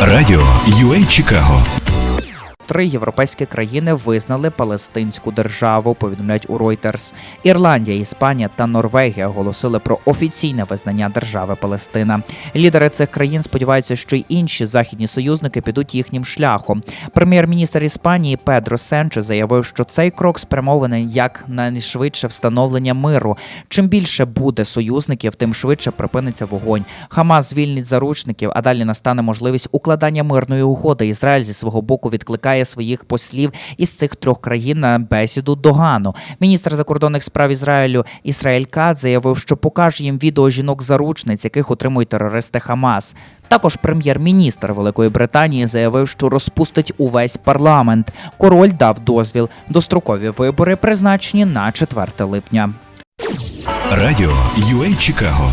Радіо UA Чикаго. Три європейські країни визнали Палестинську державу. Повідомляють у Reuters. Ірландія, Іспанія та Норвегія оголосили про офіційне визнання держави Палестина. Лідери цих країн сподіваються, що й інші західні союзники підуть їхнім шляхом. Прем'єр-міністр Іспанії Педро Сенче заявив, що цей крок спрямований як найшвидше встановлення миру. Чим більше буде союзників, тим швидше припиниться вогонь. Хамас звільнить заручників, а далі настане можливість укладання мирної угоди. Ізраїль зі свого боку відкликає своїх послів із цих трьох країн на бесіду до Гану. Міністр закордонних справ Ізраїлю Ісраїль Кат заявив, що покаже їм відео жінок-заручниць, яких отримують терористи Хамас. Також прем'єр-міністр Великої Британії заявив, що розпустить увесь парламент. Король дав дозвіл. Дострокові вибори призначені на 4 липня. Радіо UA Чикаго.